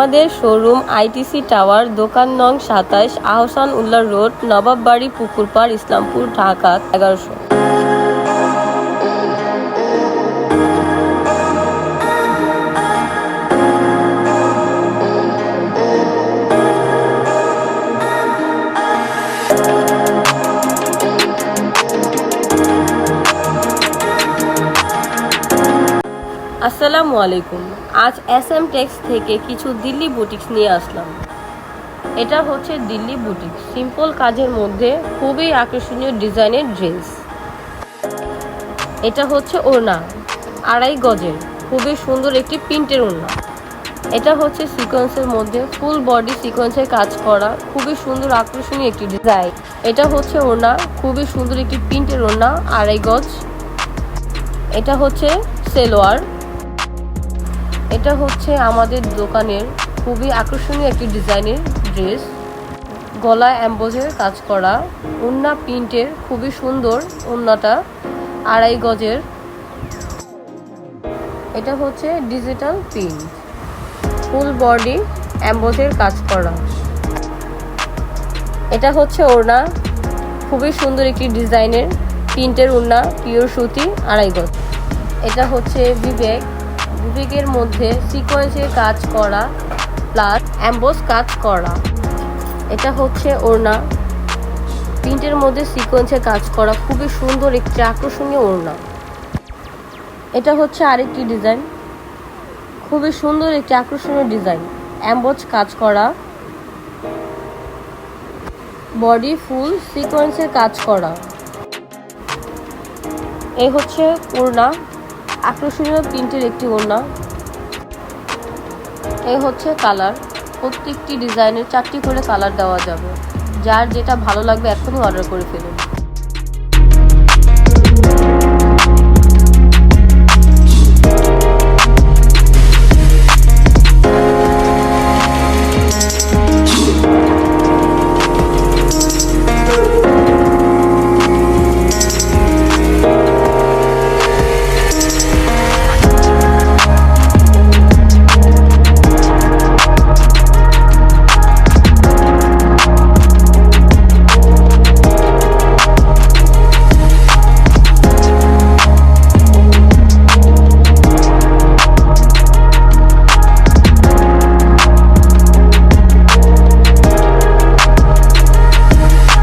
আমাদের showroom, ITC tower, দোকান নং সাতাইশ আহসান উল্লাহ রোড, নবাববাড়ি, পুকুরপাড়, ইসলামপুর, ঢাকা, এগারোশো। আসসালামু আলাইকুম। আজ এস এম টেক্স থেকে কিছু দিল্লি বুটিক্স নিয়ে আসলাম। এটা হচ্ছে দিল্লি বুটিক্স সিম্পল কাজের মধ্যে খুবই আকর্ষণীয় ডিজাইনের ড্রেস এটা হচ্ছে ওড়না, আড়াই গজের। খুবই সুন্দর একটি প্রিন্টের ওড়না। এটা হচ্ছে সিকোয়েন্সের মধ্যে ফুল বডি সিকোয়েন্সের কাজ করা, খুবই সুন্দর আকর্ষণীয় একটি ডিজাইন এটা হচ্ছে ওড়না, খুবই সুন্দর একটি প্রিন্টের ওড়না, আড়াই গজ। এটা হচ্ছে সেলোয়ার। এটা হচ্ছে আমাদের দোকানের খুবই আকর্ষণীয় একটি ডিজাইনের ড্রেস। গলা অ্যাম্বোজের কাজ করা উন্না প্রিন্টের খুবই সুন্দর উন্নাটা আড়াই গজের। এটা হচ্ছে ডিজিটাল প্রিন্ট, ফুল বডি, অ্যাম্বোজের কাজ করা। এটা হচ্ছে ওড়না, খুবই সুন্দর একটি ডিজাইনের, প্রিন্টের ওড়না, পিওর সুতি, আড়াই গজ। এটা হচ্ছে বিবেক বিবেকের মধ্যে সিকোয়েন্সের কাজ করা প্লাস অ্যাম্বোস কাজ করা। এটা হচ্ছে ওড়না। প্রিন্টের মধ্যে সিকোয়েন্সের কাজ করা। খুবই সুন্দর একটি আকর্ষণীয় ওড়না। এটা হচ্ছে আরেকটি ডিজাইন খুবই সুন্দর একটি আকর্ষণীয় ডিজাইন অ্যাম্বোজ কাজ করা। বডি ফুল সিকোয়েন্সের কাজ করা। এই হচ্ছে ওড়না। আকর্ষণীয় প্রিন্টের একটি ওড়না। এই হচ্ছে কালার। প্রত্যেকটি ডিজাইনের চারটি করে কালার দেওয়া যাবে। যার যেটা ভালো লাগবে এখনই অর্ডার করে ফেলুন।